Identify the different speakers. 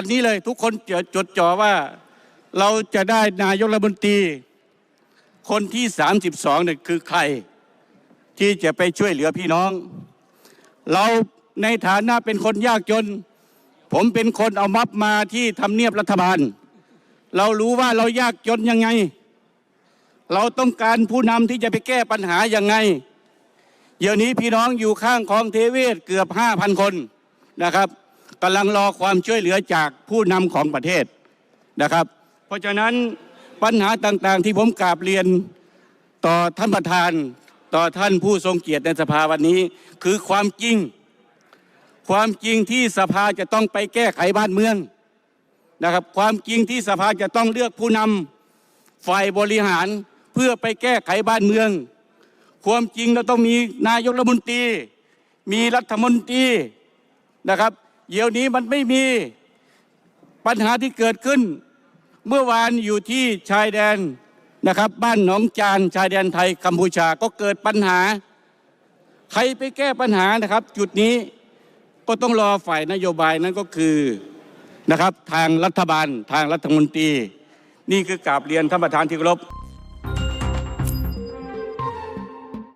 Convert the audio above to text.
Speaker 1: วันนี้เลยทุกคนจะจดจ่อว่าเราจะได้นายกรัฐมนตรี คนที่ 32เนี่ยคือใคร ที่จะไปช่วยเหลือพี่น้อง เราในฐานะเป็นคนยากจน ผมเป็นคนเอามับมาที่ทำเนียบรัฐบาล เรารู้ว่าเรายากจนยังไง เราต้องการผู้นำที่จะไปแก้ปัญหายังไงเดี๋ยวนี้พี่น้องอยู่ข้างคลองเทเวศเกือบ 5,000 คนนะครับ กำลังรอความช่วยเหลือจากผู้นำของประเทศนะครับ เพราะฉะนั้นปัญหาต่างๆที่ผมกราบเรียนต่อท่านประธานต่อท่านผู้ทรงเกียรติในสภาวันนี้ คือความจริง ความจริงที่สภาจะต้องไปแก้ไขบ้านเมืองนะครับ ความจริงที่สภาจะต้องเลือกผู้นำฝ่ายบริหารเพื่อไปแก้ไขบ้านเมือง ความจริงเราต้องมีนายกรัฐมนตรี มีรัฐมนตรีนะครับ เดี๋ยวนี้มันไม่มีปัญหาที่เกิดขึ้น เมื่อวานอยู่ที่ชายแดนนะครับ บ้านหนองจานชายแดนไทยกัมพูชาก็เกิดปัญหา ใครไปแก้ปัญหานะครับ จุดนี้ก็ต้องรอฝ่ายนโยบายนั้นก็คือนะครับทางรัฐบาลทางรัฐมนตรี นี่คือกราบเรียนท่านประธานที่เคารพ